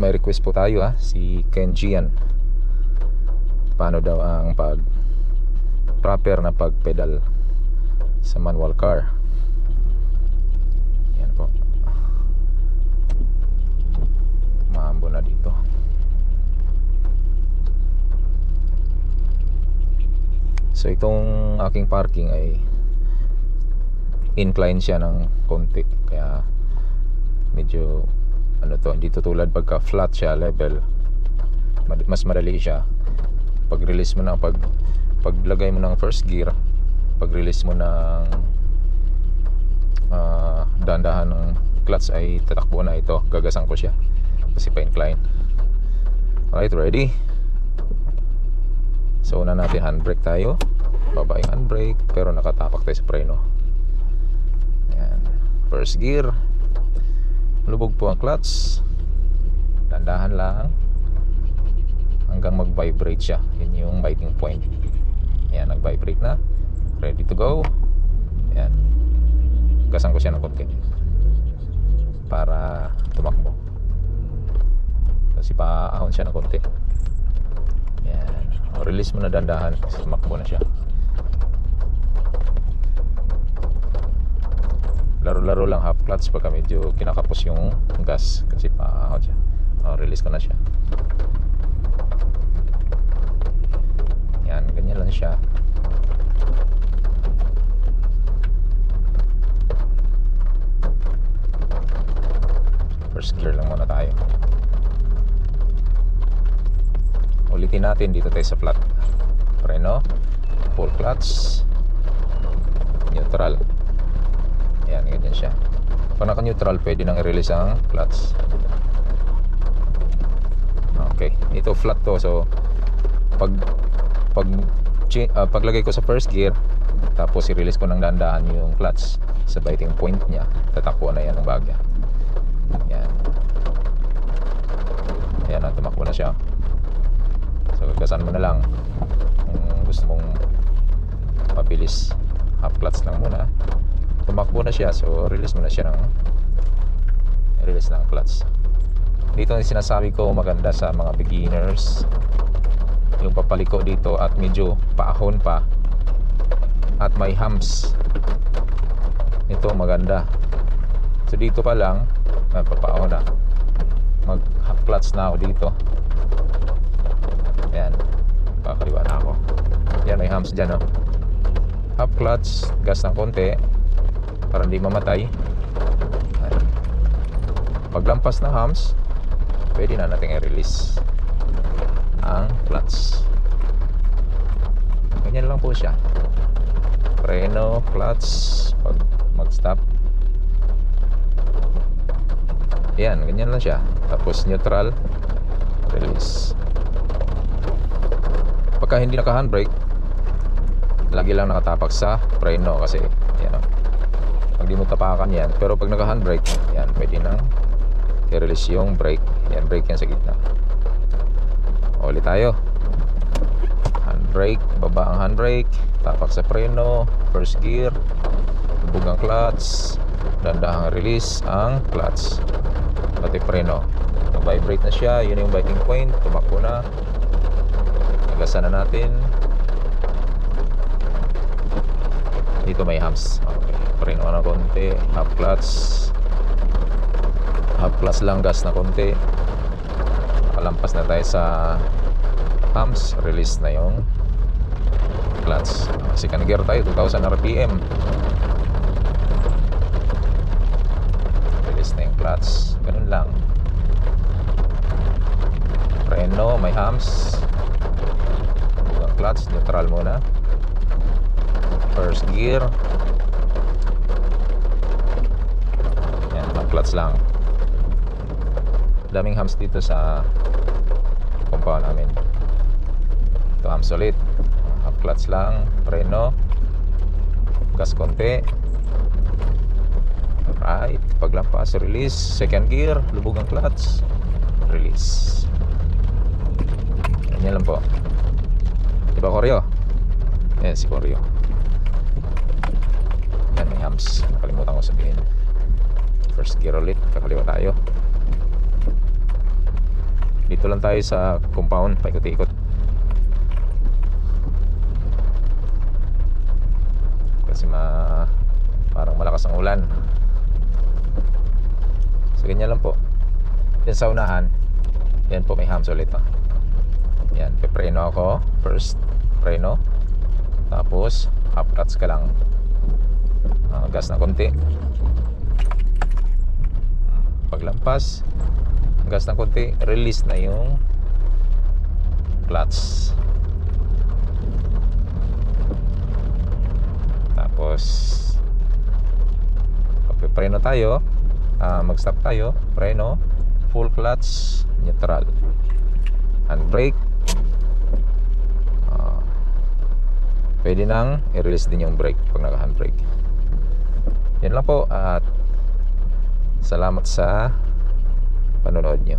may request po tayo ha, si Ken Gian. Paano daw ang pag proper na pag-pedal sa manual car. Yan po. Maambo na dito. So itong aking parking ay incline siya ng konti kaya medyo ano to hindi to tulad pagka flat siya level. Mas madali siya. Pag release mo ng pag paglagay mo ng first gear pag release mo ng ah, dahan-dahan ng clutch ay tatakbo na ito. Gagasan ko siya. Kasi pa incline. Alright ready? So una natin handbrake tayo. Babaeng handbrake pero nakatapak tayo sa preno. Ayan. First gear. Lubog po ang clutch. Dandahan lang. Hanggang mag-vibrate siya. Yun yung biting point. Ayan, nag-vibrate na. Ready to go. Ayan. Gasan ko siya ng konti. Para tumakbo. Kasi paahon siya ng konti. Ayan. O, release mo na dandahan. Tumakbo na siya. Laro-laro lang half clutch pagka medyo kinakapos yung gas kasi pa siya. Oh, release ko na siya. Yan ganyan lang siya. First gear lang muna tayo. Ulitin natin dito tayo sa flat. Preno full clutch. Neutral Ayan, ganyan siya. Pag naka-neutral, pwede nang i-release ang clutch. Okay. Ito flat to. So, pag pag ah, paglagay ko sa first gear, tapos i-release ko ng dandahan yung clutch sa biting point niya, tatakbo na yan ng bagya. Yan. Ayan na, tumakbo na siya. So, gagasan mo na lang kung gusto mong mabilis. Half clutch lang muna tumakbo na siya so release mo na siya ng release ng clutch. Dito yung sinasabi ko maganda sa mga beginners. Yung papaliko dito at medyo paahon pa. At may humps. Ito maganda. So dito pa lang ah, papaahon na. Mag half clutch na ako dito. Yan kakaliwa na ako. Yan may humps dyan oh. half clutch gas ng konti para hindi mamatay. Paglampas ng humps pwede na natin i-release ang clutch ganyan lang po siya. Preno, clutch pag mag stop yan, ganyan lang siya. Tapos neutral release. Pagka hindi naka handbrake lagi lang nakatapak sa preno kasi pag di mo tapakan yan pero pag naka handbrake yan pwede nang i-release yung brake. Yan brake yan sa gitna. Ulit tayo. Handbrake baba ang handbrake tapak sa preno first gear lubog ang clutch dandahang release ang clutch. Pati preno. Nag-vibrate na siya yun yung biting point tumakbo na. Nagasan na natin. Dito may humps okay preno na konti half clutch half clutch lang gas na konti. Nakalampas na tayo sa humps release na yung clutch second gear tayo 2000 rpm release na yung clutch ganun lang. Preno may yung clutch neutral muna. First gear yan half clutch lang. Daming hams dito sa compound namin. Ito hams ulit. Half clutch lang. Preno. Gas konti. Right paglampas. Release. Second gear. Lubog ang clutch release. Ganyan lang po. Diba Koryo? yan si Koryo. Yan may hams. Nakalimutan ko sabihin first gear ulit kakaliwa tayo. Dito lang tayo sa compound paikot-ikot. Kasi ma parang malakas ang ulan. So ganyan lang po. Yan sa unahan yan po may hams ulit oh. yan pepreno ako. First preno. Tapos half ka lang. Ah, gas na konti paglampas gas na konti release na yung clutch. Tapos preno tayo. Ah, mag stop tayo. Preno full clutch neutral. Handbrake Ah, pwede nang i-release din yung brake pag naka handbrake yan lang po at salamat sa panonood nyo